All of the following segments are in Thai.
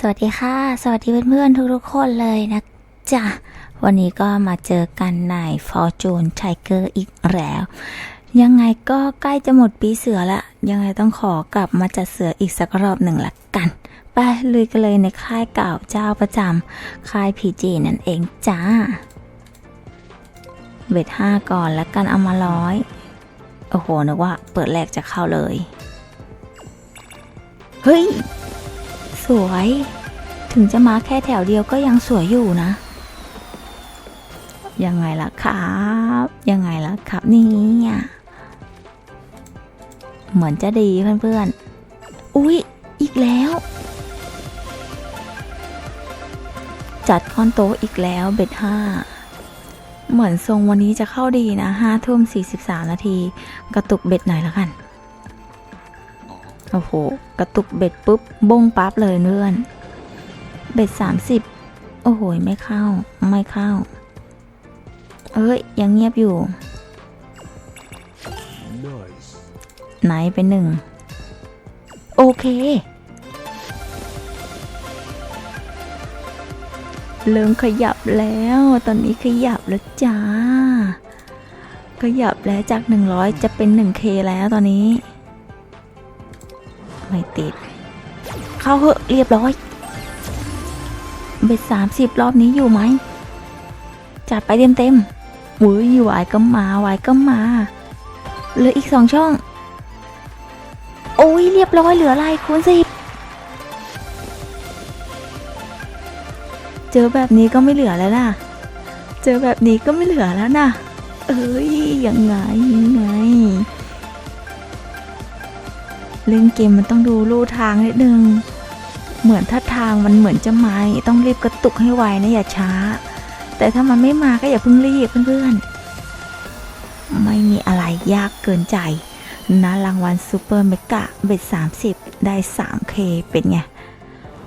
สวัสดีค่ะ สวัสดีเพื่อนๆทุกๆคนเลยนะจ๊ะ วันนี้ก็มาเจอกันใน Fortune Tiger อีกแล้ว ยังไงก็ใกล้จะหมดปีเสือละ ยังไงต้องขอกลับมาจัดเสืออีกสักรอบหนึ่งละกัน ไปลุยกันเลยในค่ายเก่าเจ้าประจำค่ายพีจีนั่นเองจ้า เบ็ดห้าก่อนแล้วกันเอามาร้อยโอ้โหนึกว่าเปิดแรกจะเข้าเลย เฮ้ย สวย ถึงจะมาแค่แถวเดียวก็ยังสวยอยู่นะ ยังไงล่ะครับ ยังไงล่ะครับนี่เหมือนจะดีเพื่อนๆ อุ๊ย อีกแล้ว จัดคอนโตะอีกแล้วเบ็ดห้าเหมือนทรงวันนี้จะเข้าดีนะห้าทุ่มสี่สิบสามนาที กระตุกเบ็ดหน่อยละกัน โอ้โห กระตุกเบ็ดปุ๊บบงปั๊บเลยเพื่อน เบ็ดสามสิบโอ้โห ไม่เข้า ไม่เข้า เอ้ย ยังเงียบอยู่ Nice. ไหนเป็นหนึ่ง โอเค เริ่มขยับแล้ว ตอนนี้ขยับแล้วจ้า ขยับแล้วจาก 100 จะเป็น 1K แล้วตอนนี้ ไม่ติด เข้าเหอะเรียบร้อย เบ็ด30รอบนี้อยู่ไหม จัดไปเต็มเต็มๆอุ้ยไหวก็มาไหวก็มาเหลืออีกสองช่อง โอ้ยเรียบร้อยเหลืออะไรคูณสิบเจอแบบนี้ก็ไม่เหลือแล้วนะเจอแบบนี้ก็ไม่เหลือแล้วนะเอ้ยยังไงยังไง เล่นเกมมันต้องดูลู่ทางนิดนึง เหมือนถ้าทางมันเหมือนจะมา ต้องรีบกระตุกให้ไวนะอย่าช้า แต่ถ้ามันไม่มาก็อย่าเพิ่งรีบเพื่อนๆ ไม่มีอะไรยากเกินใจนะรางวัลซูเปอร์เมกะเบ็ด30 ได้ 3K เป็นไง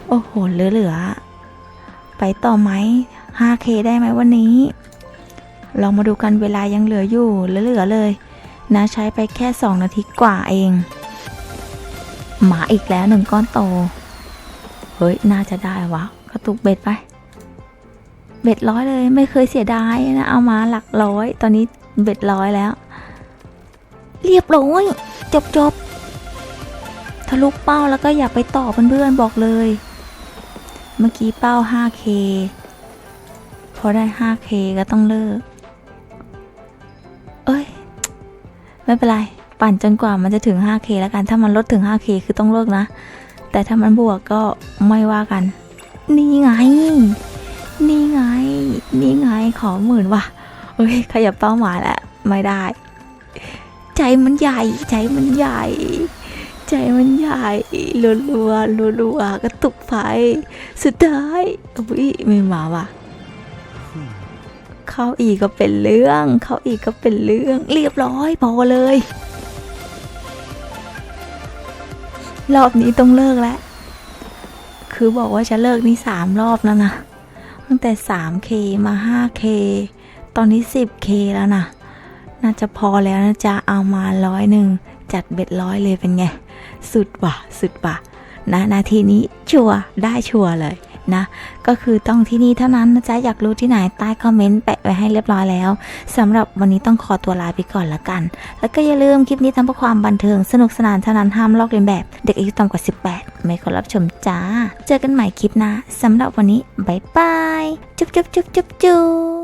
โอ้โห เหลือๆ ไปต่อไหม 5K ได้ไหมวันนี้ ลองมาดูกันเวลายังเหลืออยู่ เหลือๆเลย นะใช้ไปแค่ 2 นาทีกว่าเอง หมาอีกแล้วหนึ่งก้อนโต เฮ้ย น่าจะได้วะ กระตุกเบ็ดไป เบ็ดร้อยเลย ไม่เคยเสียดายนะ เอามาหลักร้อย ตอนนี้เบ็ดร้อยแล้ว เรียบร้อย จบจบทะลุเป้าแล้วก็อยากไปต่อเพื่อนๆบอกเลย เมื่อกี้เป้า 5K พอได้ 5K ก็ต้องเลิก เอ้ย ไม่เป็นไร ปั่นจนกว่ามันจะถึง 5K แล้วกัน ถ้ามันลดถึง 5K คือต้องเลิกนะ แต่ถ้ามันบวกก็ไม่ว่ากัน นี่ไง นี่ไง นี่ไง ขอหมื่นว่ะเฮ้ย ขยับเป้าหมายแล้ว ไม่ได้ ใจมันใหญ่ ใจมันใหญ่ ใจมันใหญ่รัวรัวรัวรัวๆกระตุกไฟสุดท้ายอุ้ยไม่มาว่ะเข้าอีกก็เป็นเรื่อง เข้าอีกก็เป็นเรื่อง เรียบร้อยพอเลย รอบนี้ต้องเลิกแล้ว คือบอกว่าจะเลิกนี่สามรอบแล้วนะ ตั้งแต่ 3K มา 5K ตอนนี้ 10K แล้วนะ น่าจะพอแล้วนะจ๊ะ เอามาร้อยหนึ่ง จัดเบ็ดร้อยเลยเป็นไง สุดว่ะ สุดว่ะ นะ นาทีนี้ชัวได้ชัวเลย นะ ก็คือต้องที่นี่เท่านั้นนะจ๊ะ อยากรู้ที่ไหนใต้คอมเมนต์แปะไว้ให้เรียบร้อยแล้วสำหรับวันนี้ต้องขอตัวลาไปก่อนละกัน แล้วก็อย่าลืมคลิปนี้ทำเพื่อความบันเทิงสนุกสนานเท่านั้นห้ามลอกเลียนแบบ เด็กอายุต่ำกว่า 18 ไม่ควรรับชมจ้า เจอกันใหม่คลิปหน้าสำหรับวันนี้บายบายจุ๊บจุ๊บจุ๊บจุ๊บจุ๊บ